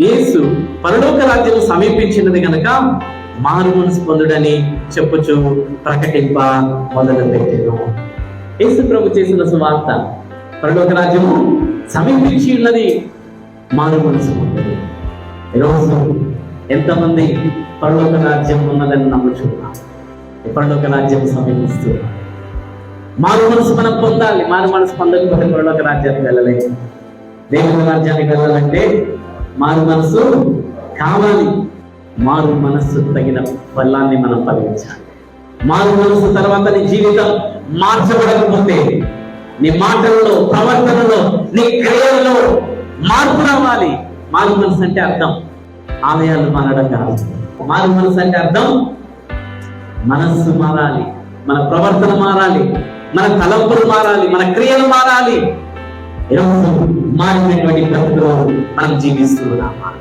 యేసు పరలోక రాజ్యం సమీపించినది కనుక మారు మనసు పొందుడని చెప్పుచు ప్రకటింప మొదలు పెట్టాను యేసు ప్రభు చేసిన సువార్త పరలోక రాజ్యము సమీపించి ఉన్నది మారు మనసు పొందుడు. ఈరోజు ఎంతమంది పరలోక రాజ్యం ఉన్నదని నమ్ముచున్నాం. పరలోక రాజ్యం సమీపిస్తూ మారు మనసు మనం పొందాలి మారు మనసు పొందకపోతే పరలోక రాజ్యానికి వెళ్ళలేము దేవుని రాజ్యానికి వెళ్ళాలంటే మారు మనసు కావాలి. మారు మనస్సు తగిన ఫలాన్ని మనం ఫలించాలి మారు మనసు తర్వాత నీ జీవితం మార్చబడకపోతే నీ మాటల్లో ప్రవర్తనలో నీ క్రియలలో మార్పు రావాలి. మారు మనసు అంటే అర్థం. ఆలయాలు మారడం కాదు. మారు మనసు అంటే అర్థం మనస్సు మారాలి. మన ప్రవర్తన మారాలి. మన తలంపులు మారాలి. మన క్రియలు మారాలి. ఈరోజు మారినటువంటి బ్రతుకులో మనం జీవిస్తున్నామా